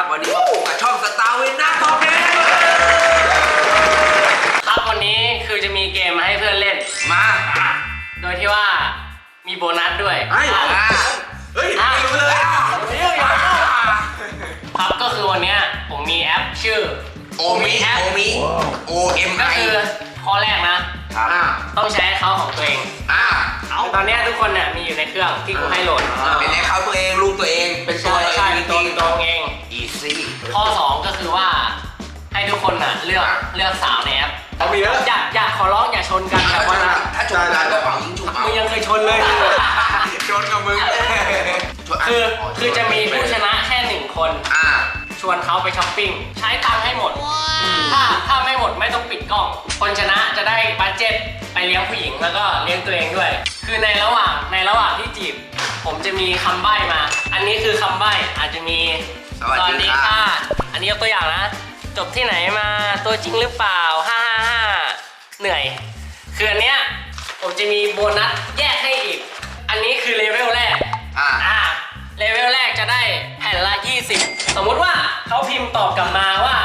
ครับ วันนี้มาพบกับช่องสตาร์วินหน้าคอมเมนครับวันนี้คือจะมีเกมมาให้เพื่อนเล่น มาโดยที่ว่ามีโบนัสด้วยไอ้อะเฮ้ยไม่รู้เลยครับก็คือวันเนี้ยผมมีแอปชื่อ โอมิโอมิ O M ก็ I คือข้อแรกนะอ่าต้องใช้เขาของตัวเองอ่าคือตอนเนี้ยทุกคนเนี่ยมีอยู่ในเครื่องที่กูให้โหลดเป็นแอคเคาท์ตัวเองลูกตัวเอง เป็นตัใช่วใช่เองเป็นจตัวริงตัวเอง อีซี่ข้อ 2 ก็คือว่า ให้ทุกคนน่ะเลือกเลือกสาวในแอปเอามีแล้ว อยากอยากขอร้องอย่าชนกันแบบว่าถ้าจุกกันก็เป่ายิงจุกเป่ามึงยังเคยชนเลยชนกับมึงคือคือจะมีผู้ชนะแค่หนึ่งคน อ่า ชวนเขาไปช้อปปิ้งใช้ตังค์ให้หมด ถ้าถ้าไม่หมดไม่ต้องปิดกล้อง คนชนะจะได้บัตเจ็ตไปเลี้ยงผู้หญิงแล้วก็เลี้ยงตัวเองด้วย คือในระหว่างในระหว่างที่จีบ ผมจะมีคำใบ้มา อันนี้คือคำใบ้อาจจะมี สวัสดีค่ะ อันนี้ยกตัวอย่างนะ จบที่ไหนมาตัวจริงหรือเปล่าห้าห้าห้าเหนื่อย คืออันเนี้ยผมจะมีโบนัสแยกให้อีก อันนี้คือเลเวลแรก อ่า อ่า เลเวลแรกจะได้แผ่นละ 20 สมมุติว่าเขาพิมพ์ตอบกลับมาว่า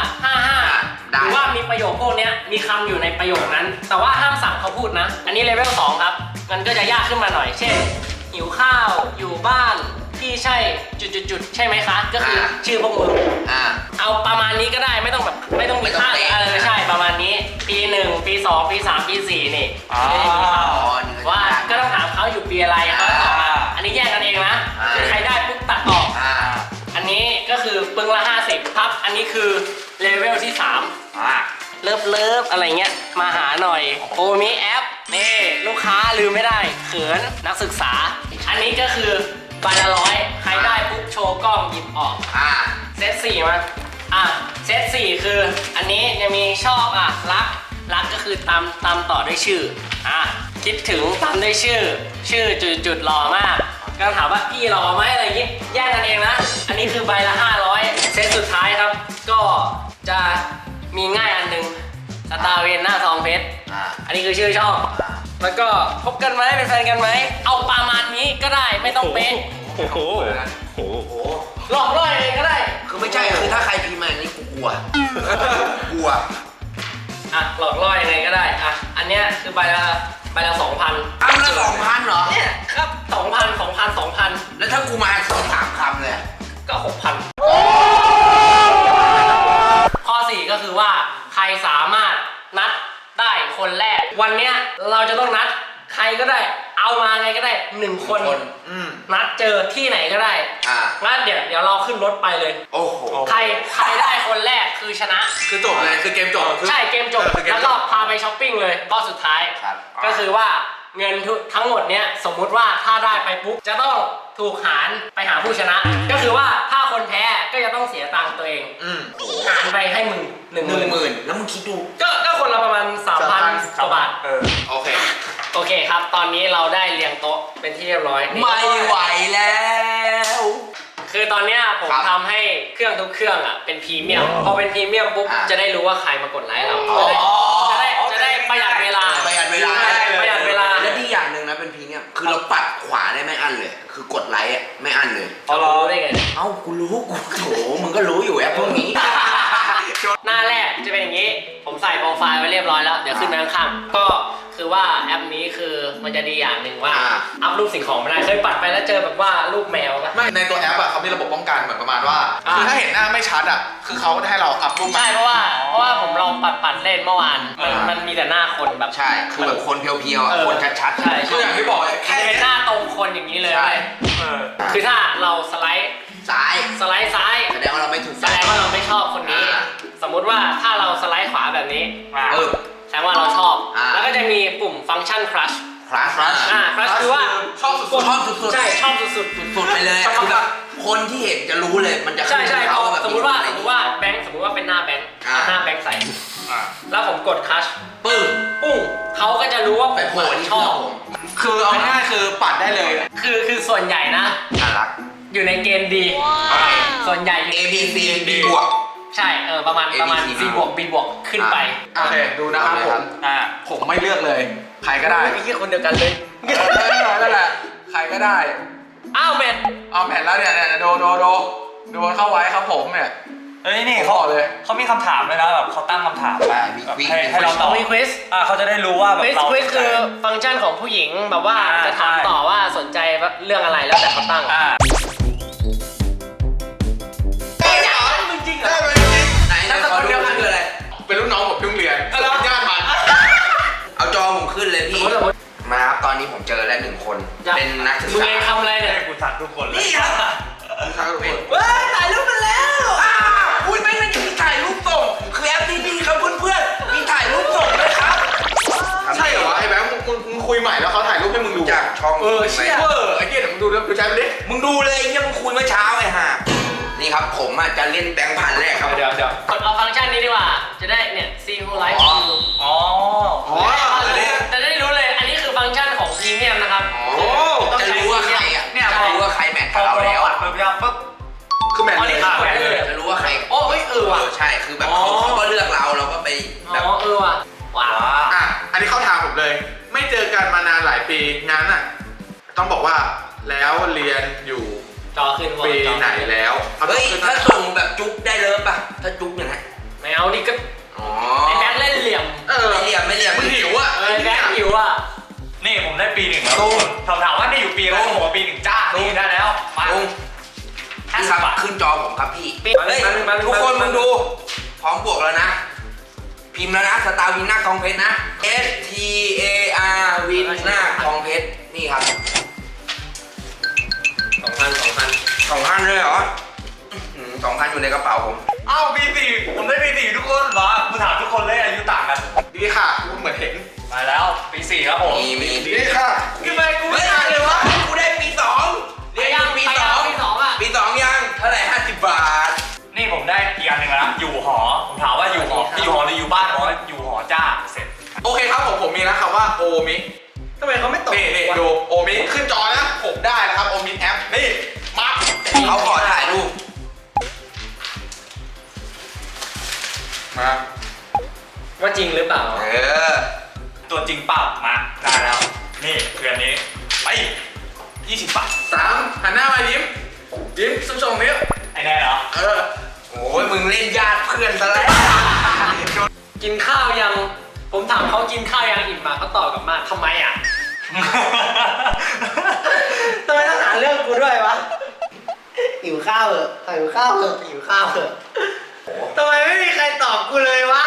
55ได้ หรือว่ามีประโยคพวกเนี้ยมีคำอยู่ในประโยคนั้น แต่ว่าห้ามสั่งเขาพูดนะ อันนี้เลเวล2ครับ มันก็จะยากขึ้นมาหน่อย เช่น หิวข้าวอยู่บ้านพี่ใช่จุดๆๆใช่ไหมคะ ก็คืออา ชื่อพวกมึง อ่า เอาประมาณนี้ก็ได้ไม่ต้องแบบไม่ต้องมีค่าไม่ต้องเป๊ะ เออใช่ประมาณนี้ ปีหนึ่งปีสองปีสามปีสี่นี่อ๋อ ไม่ได้มีคำอ๋อนี่ว่าก็ต้องถามเขาอยู่ปีอะไรเขาตอบมาอันนี้แยกกันเองนะอ่า คือใครได้ปุ๊บตัดออก อ่า อันนี้ก็คือปึงละ 50ครับ อันนี้คือเลเวลที่ 3 อะ เลิฟเลิฟอะไรเงี้ยมาหาหน่อยโอมีแอปนี่ลูกค้าลืมไม่ได้เขินนักศึกษา อันนี้ก็คือใบละร้อยใครได้ปุ๊บโชว์กล้องหยิบออกอ่าเซตสี่มาอะเซตสี่คืออันนี้จะมีชอบอะรักรักก็คือตามตามต่อด้วยชื่ออะคิดถึงตามด้วยชื่อ ชื่อจุดจุดๆหล่อมากก็ถามว่าพี่หล่อไหมอะไรอย่างงี้แย่งกันเองนะอันนี้คือใบละ 500 เซตสุดท้ายครับ ก็จะ มีง่ายอันหนึ่งสตาร์เวนหน้าซองเพชรอ่า อันนี้คือชื่อชอบแล้วก็พบกันไหมเป็นแฟนกันไหม เอาประมาณนี้ก็ได้ไม่ต้องเป๊ะโอ้โหโอ้โหโอ้หลอกล่อเองก็ได้ คือไม่ใช่ คือถ้าใครพิมพ์มาอย่างนี้กูกลัว กลัว อะหลอกล่อยังไงก็ได้อะอันเนี้ยคือใบละใบละสองพันคำละสองพันเหรอ เนี่ยครับสองพันสองพันสองพันแล้วถ้ากูมาสองสามคำเลยก็หกพันข้อสี่ก็ คือว่าใครสามารถนัดได้คนแรก วันเนี้ยเราจะต้องนัดใครก็ได้ เอามาไงก็ได้หนึ่งคน คนอืมนัดเจอที่ไหนก็ได้อ่า งั้นเดี๋ยวเดี๋ยวเราขึ้นรถไปเลย โอ้โห ใครใครได้คนแรกคือชนะ คือจบเลย คือเกมจบคือ ใช่เกมจบเออคือเกมจบแล้วก็พาไปช้อปปิ้งเลยข้อสุดท้าย ครับ ก็คือว่า เงินทุทั้งหมดเนี้ยสมมุติว่าถ้าได้ไปปุ๊บจะต้องถูกหารไปหาผู้ชนะ ก็คือว่าถ้าคนแพ้ก็จะต้องเสียตังค์ตัวเองอืมหารไปให้มึงหนึ่งหหนึ่มื่งนหมื่นแล้วมึงคิดดู ก็ก็คนละประมาณสามพันกว่าบาท เออ โอเค โอเคครับ ตอนนี้เราได้เรียงโต๊ะเป็นที่เรียบร้อยนี่ไม่ไหวแล้ว คือตอนเนี้ยผมครับทำให้เครื่องทุกเครื่องอะเป็นพรีเมียม พอเป็นพรีเมียมปุ๊บอ่า จะได้รู้ว่าใครมากดไลค์เราอ๋อจะได้จะได้จะได้ประหยัดเวลาป เป็นพีเนี่ยคือเราปัดขวาได้ไม่อั้นเลย คือกดไลค์อะไม่อั้นเลย เอาเหรอรู้ได้ไง เอ้ากูรู้กูโถมึงก็รู้อยู่แอปพวกนี้ หน้าแรกจะเป็นอย่างนี้ ผมใส่โปรไฟล์ไว้เรียบร้อยแล้ว เดี๋ยวขึ้นมาข้างๆก็คือว่าแอปนี้คือมันจะดีอย่างหนึ่งว่า อ่า อัพรูปสิ่งของไม่ได้เคยปัดไปแล้วเจอแบบว่ารูปแมวปะ ไม่ในตัวแอปอะเขามีระบบป้องกันเหมือนประมาณว่าอ่า คือถ้าเห็นหน้าไม่ชัดอะคือเขาจะให้เราอัพรูปใช่เพราะว่าเพราะว่าผมลองปัดปัดๆเล่นเมื่อวานมันอ่ามั มันมีแต่หน้าคนแบบ ใช่ คือแบบคนเพียวๆอะเออ คนชัดๆ ใช่คืออย่างที่บอกมัน คนอย่างนี้เลยใช่เว้ยเออคือถ้าเราสไลด์ซ้ายสไลด์ซ้ายแสดงว่าเราไม่ถูกแสดงว่าเราไม่ชอบคนนี้ อ่า สมมุติว่าถ้าเราสไลด์ขวาแบบนี้เออ แสดงว่าเราชอบ อ่า แล้วก็จะมีปุ่มฟังก์ชัน crush คลาสค ลาสอ่า crush คือว่า ชอบสุดชอบสุดๆใช่ชอบสุด สุดไปเลยชอบคือแบบคนที่เห็นจะรู้เลยมันจะๆ ใช่ใช่ขึ้นพอเขาแบบ สมมติว่าอะไรสมมติว่าแบงค์สมมติว่าเป็นหน้าแบงค์อ่า หน้าแบงค์ใส่อ่าแล้วผมกด crush ปึ้งปุ้งเขาก็จะรู้ว่าผไปมโผล่ที่ชอบผมคือเอาง่ายๆคือปัดได้เลยคือคือส่วนใหญ่นะ น่ารัก อยู่ในเกณฑ์ดี ส่วนใหญ่อยู่ A B C B บวก ใช่เออประมาณ A B ประมาณ C C บวก B บวกขึ้นไป โอเคดูนะครับเอาเลยผครัมบอ่าผมไม่เลือกเลย ใครก็ได้ไอ้ที่คนเดียวกันเลยเออนั่นแหละใครก็ได้ อ้าวแมทเอาแผ่นแล้วเนี่ยเนี่ยโดโดโดดูมันเข้าไว้ครับผมเนี่ยเฮ้ยนี่ผมเขาบอกเลย เขามีคำถามเลยนะแบบเขาตั้งคำถามได้มีแบบวิให้ให้เราตต้ออบงมีควิสอ่าเขาจะได้รู้ว่าแบคบวิสเราควิสสนใจคือฟังก์ชันของผู้หญิงแบบว่าอ่าจะถามใช่ ต่อว่าสนใจเรื่องอะไรแล้วแต่เขาตั้ง อ่า อยากเป็นนักศึกมึงษาเองทำอะไรเนี่ย ให้กูทักทุกคนเลยนี่ครับเป็นเฮ้ยถ่ายรูปมาแล้วอ้าวอุ้ยไม่ไม่มีถ่ายรูปส่ง คือแอปนี้ดีครับเพื่อนๆมีถ่ายรูปส่งด้วยครับ ใช่เหรอวะไอ้แบงค์มึงมึงมึงคุยใหม่แล้วเขาถ่ายรูปให้มึงดูจากช่องเออเชี่ย เวอร์ไอ้เกียเดี๋ยวมึงดูดูใช้มันดิมึงดูเลยยังมึงคุยเมื่อเช้าไอ้ห่านี่ครับผมอะจะเล่นแบงค์พันแรกครับ เดี๋ยวเดี๋ยวกดเอาฟังก์ชันนี้ดีกว่า จะได้เนี่ย see who like อ๋อ you อ๋อ อ๋ออันนี้จะได้รู้เพรีเมียมนะครับโอ้จะรู้ว่าใครอะเนี่ยจะรู้ว่าใครแมทพอกับเราเราแล้วปัดอะปุ๊บยาปุ๊บคือแมนอ๋อเลนี่ยขาวได้เลยจะรู้ว่าใครโอ้เฮ้ยเออว่ะใช่คือแบบอ๋อเขาเขาก็เลือกเราเราก็ไปอ๋แบบอเออว่ะว้าวอะอันนี้เข้าทางผมเลย ไม่เจอกันมานานหลายปีงั้นอะต้องบอกว่าแล้วเรียนอยู่จอขึ้นบนปีจอไหนแล้วเอาเฮ้ยขึ้นถ้าส่งแบบจุ๊บได้เลยป่ะถ้าจุ๊บอย่างนั้นไม่เอานี่ก็อ๋อไอ้แบงค์เล่นเหลี่ยมเออไม่เรียมไม่เรียมมึงหิวอะเออไอ้แบงค์หิวอะนี่ ผมได้ปีหนึ่งแล้วทุกคนถามถามว่าได้อยู่ปีอะไรผมบอกว่าปีหนึ่งจ้านี่ได้แล้วมาลุงห้าพี่สิคบรับบาท ขึ้นจอผมครับพี่ปีเฮ้ยแป๊บนึงแป๊บนึงทุกคนแป๊มึบงนึงดู พร้อมบวกแล้วนะ พิมพ์แล้วนะสตาร์วินหน้าทองเพชรนะ S T A R วินหน้าทองเพชรนี่ครับสองพันสองพันสองพันเลยเหรอสองพันอยู่ในกระเป๋าผมเอ้าปีสี่ผมได้ปีสี่ทุกคนมากูถามทุกคนเลยอายุต่างกัน ดีค่ะกูเห มือนเห็นมาแล้วปีสี่ครับผมมีมีดีค่ะทำไมกูเฮ้ไม่ยอ่านเลยวะกูได้ปีสองเรียนอยู่ปีสองปีสองอะปีสองยังเท่าไหร่ห้าสิบบาท นี่ผมได้อีกอันหนึ่งแล้วนะอยู่หอผมถามว่าอยู่หออยู่หอหรืออยู่บ้านบอกว่าอยู่หอจ้าเสร็จโอเคครับผมผมมีนะคำว่าโอมิทำไมเขาไม่ตกนี่นี่ดูโอมิขึ้นจอนะผมได้นะครับโอมิแอปนี่มาเขาขอถ่ายรูปมาว่าจริงหรือเปล่า เออ ตัวจริงเปล่ามาได้แล้ว นี่คืออันนี้ไป20บาทสามหันหน้ามายิ้ม ยิ้มสุ่มส่งนิ้วไอ้แน่เหรอเออโอ้ยมึงเล่นญาติเพื่อนซะแล้วกินข้าวยัง ผมถามเขากินข้าวยังอิ่มมาเขาตอบกลับมาทำไมอะ ทำไมต้องหาเรื่องกูด้วยวะหิวข้าวเหรอหิวข้าวเหรอหิวข้าวเหรอทำไมไม่มีใครตอบกูเลยวะ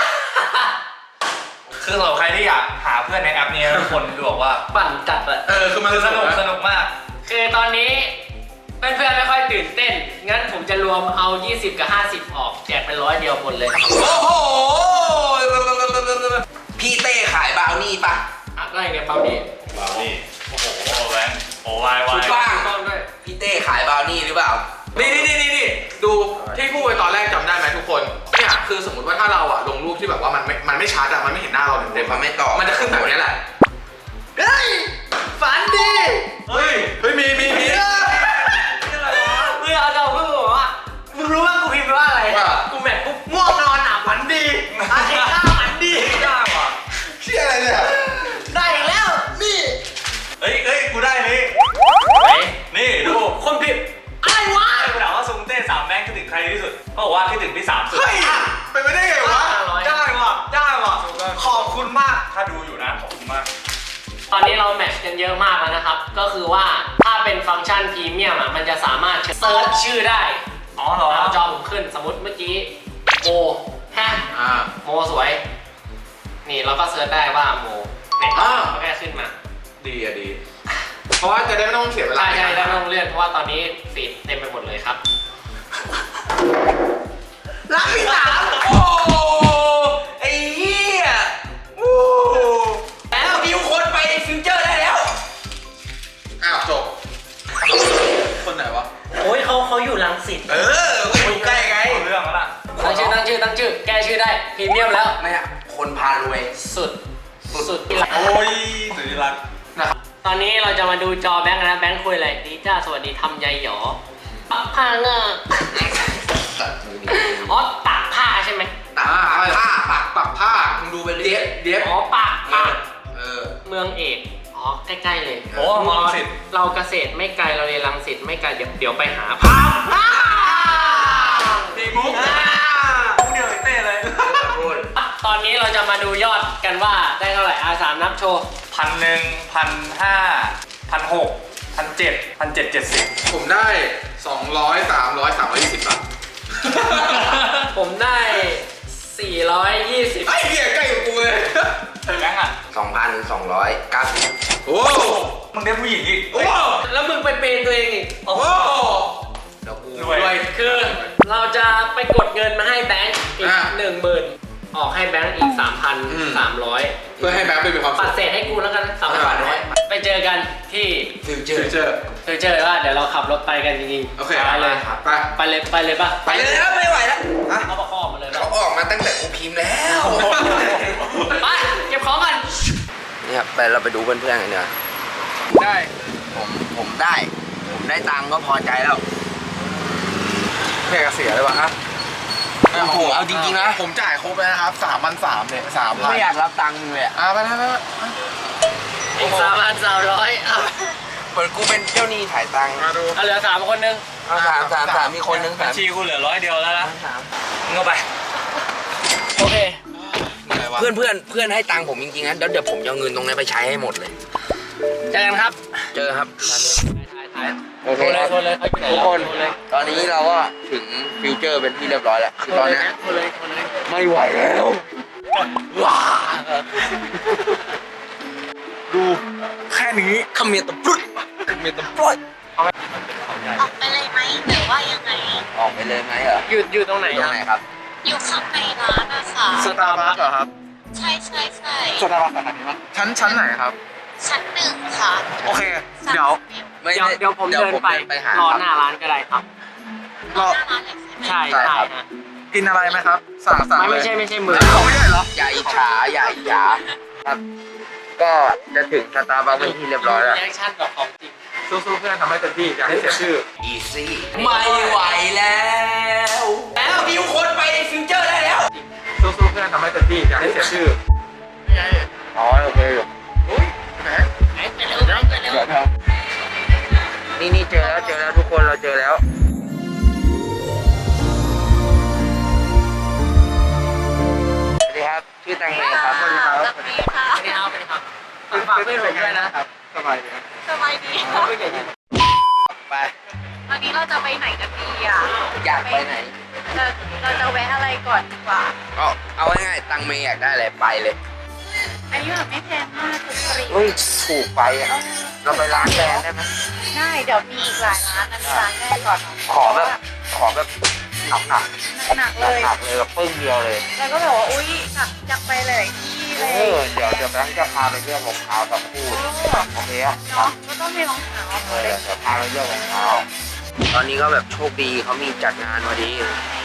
คือสำหรับใครที่อยากหาเพื่อนในแอปนี้นะทุกคนคือบอกว่า ปั่นจัดอะเออคือมันคือสนุกสนะนุกมาก คือตอนนี้เพื่อนๆไม่ค่อยตื่นเต้น งั้นผมจะรวมเอา 20 กับ 50 ออกแจกเป็นร้อยเดียวหมดเลย โอ้โห พี่เต้ขายบราวนี่ปะอะไรเนี่ยเบาดีนี่โอ้โหแบงค์โอ้วายวาถูยกป่ะต้องด้วยพี่เต้ขายบราวนี่หรือเปล่า นี่นี่นี่นี่นี่ดูที่พูดไปตอนแรกจำได้ไหมทุกคน นนี้เราแมทช์กันเยอะมากแล้วนะครับ ก็คือว่าถ้าเป็นฟังก์ชันพรีเมียมอะมันจะสามารถเซิร์ชชื่อได้อ๋อเหรอเอาจอผมขึ้นสมมติเมื่อกี้โมฮะอ่าโมสวย นี่เราก็เซิร์ชได้ว่าโมเนี่ยอ่าก็แค่ขึ้นมา ดีอะดี เพราะว่าจะได้ไม่ต้องเสียเวลาใช่ใช่ได้ไม่ต้องเลื่อนเพราะว่าตอนนี้ฟีดเต็มไปหมดเลยครับ รักพี่สาวโอ้ สวัสดีทำใยหยอปักผ้าเงอตัออ๋อปักผ้าใช่ไหมปักผ้าปักปักผ้ามึงดูไปเรียบเรียบอ๋อปักปักเออ เมืองเอกอ๋อใกล้ๆเลยโอ้มอรัสิต เราเกษตรไม่ไกลเราเรียนรังสิตไม่ไกลเดี๋ยวเดี๋ยวไปหาผ้าตีมุกเดียวอ้เต้เลยตอนนี้เราจะมาดูยอดกันว่าได้เท่าไหร่อาสามนับโชว์พันหนึ่งพันห้าพันหก พันเจ็ดพันเจ็ดเจ็ดสิบผมได้ 200 300 320บาทผมได้ 420 ไอ้เหี้ยใกล้กับกูเลย แบงค์อะ 2,290โอ้มึงได้ผู้หญิงอีกโอ้แล้วมึงไปเปย์ตัวเองอีกโอ้แล้วกูรวยคือเราจะไปกดเงินมาให้แบงค์อีกอะหนึ่งหมื่น ออกให้แบงค์อีกอืม3,300 เพื่อให้แบงค์ไปมีความปัสุดขเศษให้กูแล้วกันสามพันร้อยไปเจอกันที่ฟิวเจอฟิวร์เจอร์เจอเจอว่าเดี๋ยวเราขับรถไปกันจริงๆโอเค ไปเลย ไป ไปเลยไปเลยป่ะไปเลยแล้วไม่ไหวแล้วฮะเอาประคองมาเลยป่ะเขาออกมาตั้งแต่กูพิมพ์แล้วไปเก็บของกันเนี่ยไปเราไปดูเพื่อนๆกันเนีกว่ยได้ ผมผมได้ ผมได้ตังค์ก็พอใจแล้ว แค่เสียเลยวะฮะ โอ้โหเอาจริงๆนะ ผมจ่ายครบแล้วนะครับ3 0 0 3เนี่ย3 0 0ไม่อยากรับตังค์มึงเลยอะอะไปไปไปไปอีกสามพันสามร้อยเอาเหมือนกูเป็นเจ้าหนี้ถ่ายตังค์มาดู เอาเหลือสามคนนึงเอาสามสามสามมีคนนึงบัสาญมชีกูเหลือร้อยเดียวแล้วนะสามมึงเอาไป โอเค เหนื่อยวะเพื่อนเพื่อนเพื่อนให้ตังค์ผมจริงๆนะแล้วเดี๋ยวผมจะเอาเงินตรงนั้นไปใช้ให้หมดเลย เจอกันครับ เจอครับถ่ายถ่าย โอเคโทรเลยโทรเลยเขาอยู่ไหนทุกคนโทรเลยตอนนี้เราก็ถึงฟิวเจอร์เป็นที่เรียบร้อยแล้วคือโทรตอนเลยเนี้ยนะโทรเลยโทรเลยไม่ไหวแล้วว้าดูแค่นี้ขมิ้นตะปรุดขมิ้นตะปรุดออกไปเลยไหมหรือว่ายังไง ออกไปเลยไหมเหรออยู่อยู่ตรงไหนตรงอะไหนครับ อยู่ข้างในร้านนะคะสตาร์บัคเหรอครับ ใช่ใช่ใช่สตาร์บัคสาขานี้ปะชั้นชั้นไหนครับ ชั้นหนึ่งค่ะ โอเค เดี๋ยวไม่เดี๋ยวเดี๋ยวผมเดินไปไปหารอครับหน้าร้านก็ได้ครับรอหน้าร้านเลยใช่ไหมใช่ใช่ใช่ครับฮะกินอะไรไหมครับ สั่งสั่งไม่เลยไม่ใช่ไม่ใช่มือเขาไม่ใช่เหรออย่าอิจฉาอย่าอิจฉาครับ ก็จะถึงสตาร์บัคเป็นที่เรียบร้อยแล้วรีแอคชั่นแบบของจริงสู้ๆเพื่อนทำให้เต็มที่อย่าให้เสียชื่ออีซี่ไม่ไหวแล้ว แล้วมีคนไปฟิวเจอร์ได้แล้วสู้ๆเพื่อนทำให้เต็มที่อย่าให้เสียชื่ออ๋อโอเคอยู่อุ้ยแหมไปไปเร็วไปเร็วเดี๋ยวครับ นี่นี่เจอแล้วเจอแล้วทุกคนเราเจอแล้ว สวัสดีครับ ชื่อแตังเมครับสวัสดีครับสวัสดีค่ะไม่เอาไปครับฝากเพื่อนผมด้วยนะ ครับสบายดีครับสบายดีไปวันนี้เราจะไปไหนกันดีอะอยากไปไหน เราเราจะแวะอะไรก่อนดีกว่า ก็เอาง่ายๆตังเมย์อยากได้อะไรไปเลย อันนี้แบบไม่แพงมากถูกฟรีเฮ้ยถูกไปอะ เราไปร้านแบรนด์ได้ไหม ได้เดี๋ยวมีอีกหลายร้านอันนี้ร้านแรกก่อนขอแบบขอแบบหนักหนักหนักๆๆเลย หนักๆเลยแบบปึ้งเดียวเลยแล้วก็แบบว่าอุ้ยอยากอยากไปหลายที่เลเอยอเดี๋ยวเดี๋ยวแบงค์จะพาไปเลือกรองเท้ากับคู่โอเคอะครัเนาะบก็ต้องมีรองเท้าเออเดี๋ยวพาไปเลือกรองเท้าตอนนี้ก็แบบโชคดีเขามีจัดงานพอดี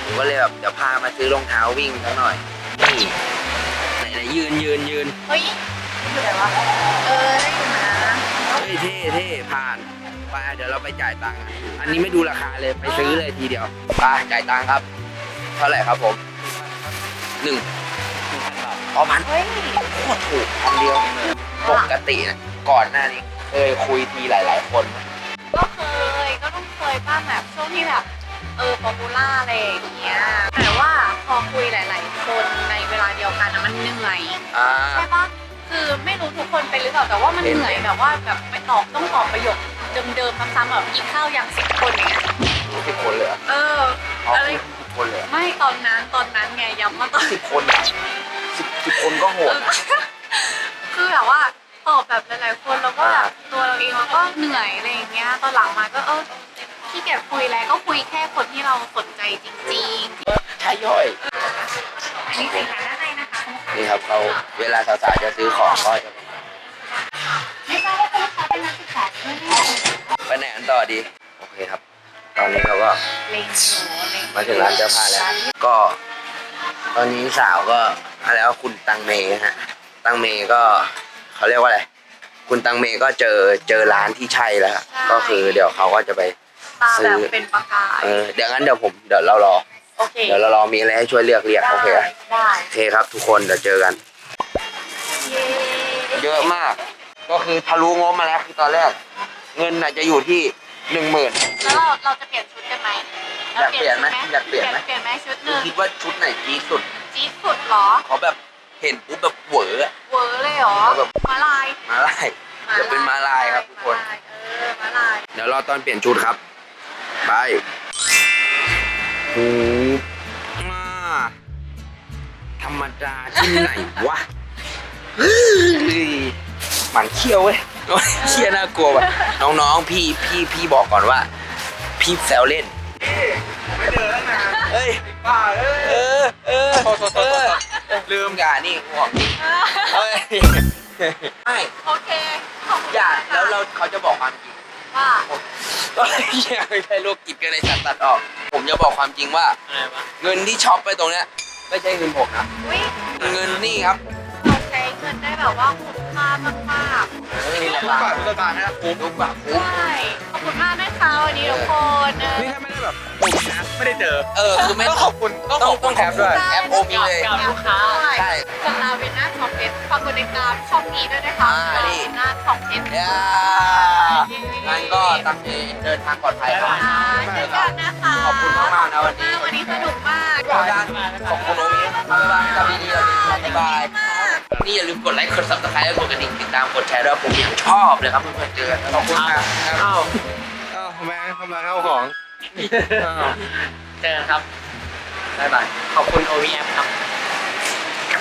ผมก็เลยแบบเดี๋ยวพามาซื้อรองเท้าวิ่งสักหน่อยนี่ไหนๆยืนยืนยืนเฮ้ยอยู่ไหนวะเออได้อยู่นะเฮ้ยเท่เท่ผ่าน ไปเดี๋ยวเราไปจ่ายตังค์กันอันนี้ไม่ดูราคาเลยไปซื้อเลยทีเดียวไปจ่ายตังค์ครับ เท่าไหร่ครับผมหนึ่งอ๋อพันเฮ้ยโคตรถูกพันเดียวปกตินะก่อนหน้านี้เคยคุยทีหลาย ๆ คน ก็เคยก็ต้องเคยบ้างแบบช่วงที่แบบเออป๊อปปูล่าอะไรอย่างเงี้ยแต่ว่าพอคุยหลาย ๆ คนในเวลาเดียวกันนะมันเหนื่อยอ่า ใช่ปะคือไม่รู้ทุกคนเป็นหรือเปล่าแต่ว่ามันเหนื่อยแบบว่าแบบไปตอบต้องตอบประโยค เดิมๆซ้ำๆแบบกินข้าวอย่างสิบคนอย่างเงี้ยสิบคนเลยเหรอเออเอาอะไรสิบคนเลยเหรอไม่ตอนนั้นตอนนั้นไงย้ำมาตอนสิบคนอะสิบสิบคนก็โหดนะคือแบบว่าตอบแบบหลายๆคนแล้วก็แบบตัวเราเองเราก็เหนื่อยอะไรอย่างเงี้ยตอนหลังมาก็เออขี้เกียจคุยแล้วก็คุยแค่คนที่เราสนใจจริงใช่ย่อยๆอันนี้สินค้าด้านในนะคะนี่ครับเขาเวลาสาวๆจะซื้อของก็จะ ไหมไปไหนกันต่อดี โอเคครับ ตอนนี้เราก็เล็งหนูเล็งมาถึงร้านเสื้อผ้าแล้ว ก็ ตอนนี้สาวก็อะไรว่าคุณตังเมฮะ ตังเมก็เขาเรียกว่าอะไร คุณตังเมก็เจอเจอร้านที่ใช่แล้วครับก็คือเดี๋ยวเขาก็จะไปตาแบบเป็นประกายเออเดี๋ยวงั้นเดี๋ยวผมเดี๋ยวเรารอ โอเคเดี๋ยวเรารอมีอะไรให้ช่วยเลือกเรียกโอเคอะได้โอเคครับ ทุกคนเดี๋ยวเจอกัน เย้เยอะมาก ก็คือทะลุงบมาแล้วคือตอนแรก เงินน่ะจะอยู่ที่หนึ่งหมื่น แล้วเราเราจะเปลี่ยนชุดกันไหมอยากเปลี่ยนไหมอยากเปลี่ยนไหม เปลี่ยนไหมชุดหคือนึ่งคิดว่าชุดไหนจี๊ดสุดจี๊ดสุดเหรอขอแบบเห็นปุ๊บแบบเหวออะ เวอร์เลยเหรอแบบ มาลายมาลายจะเป็นมาลายครับทุกคน มาลายเออมาลาย เดี๋ยวรอตอนเปลี่ยนชุดครับ ไปหูมาธรรมดาที่ไหนวะเฮ้ยหมันเขี้ยวเว้ยโอ้ย เขี้ยน่ากลัวว่ะน้องๆพี่พี่พี่บอกก่อนว่า พี่แซวเล่นไม่เจอตั้งนานเฮ้ยป้าเอ้ยเออเออโทษโทษโทษโทษเออลืมกานี่ของจริงเฮ้ยไม่โอเคขอบคุณอย่ามกค่ะแล้วเราเขาจะบอกความจริงว่าก็อย่าไม่ใช่โรคจิตกันในสัตว์ตัดออก ผมจะบอกความจริงว่าอะไรวะเงินที่ช็อปไปตรงเนี้ยไม่ใช่เงินผมนะอุ้ยเงินนี่ครับเราใช้เงินได้แบบว่าคุ้ม ค่ามากนี่แหละทุกบาททุกตางค์นะคุ้มทุกบาทคุ้มใช่ขอบคุณมากนะคะวันนี้ทุกคนเออนี่ถ้าไม่ได้แบบผมนะไม่ได้เจอ เออคือไม่ต้องขอบคุณต้องต้องแอปด้วยแอปโอมีเลยกับลูกค้าใช่สำหรับเวนน่าช็อปเอสฝากกดติดตามช่องนี้ด้วยนะคะอ่าเวนน่าช็อปเอสย่างั้นก็ตั้งใจเดินทางปลอดภัยครับเจอกันนะคะขอบคุณมากๆนะวันนี้วันนี้สนุกมากขอบคุณขอบคุณโอมีบ๊ายบายกับดีๆเราดีบ๊ายบาย นี่อย่าลืมกดไลค์ กดซับสไครต์และกดกระดิ่งติดตามกดแชร์ด้วยผมยังชอบเลยครับเพื่อนๆเจอกันขอบคุณมากอ้าวอ้าวทำไมทำไมเข้าของอ้าวเจอกันครับบ๊ายบายขอบคุณ OVF ครับ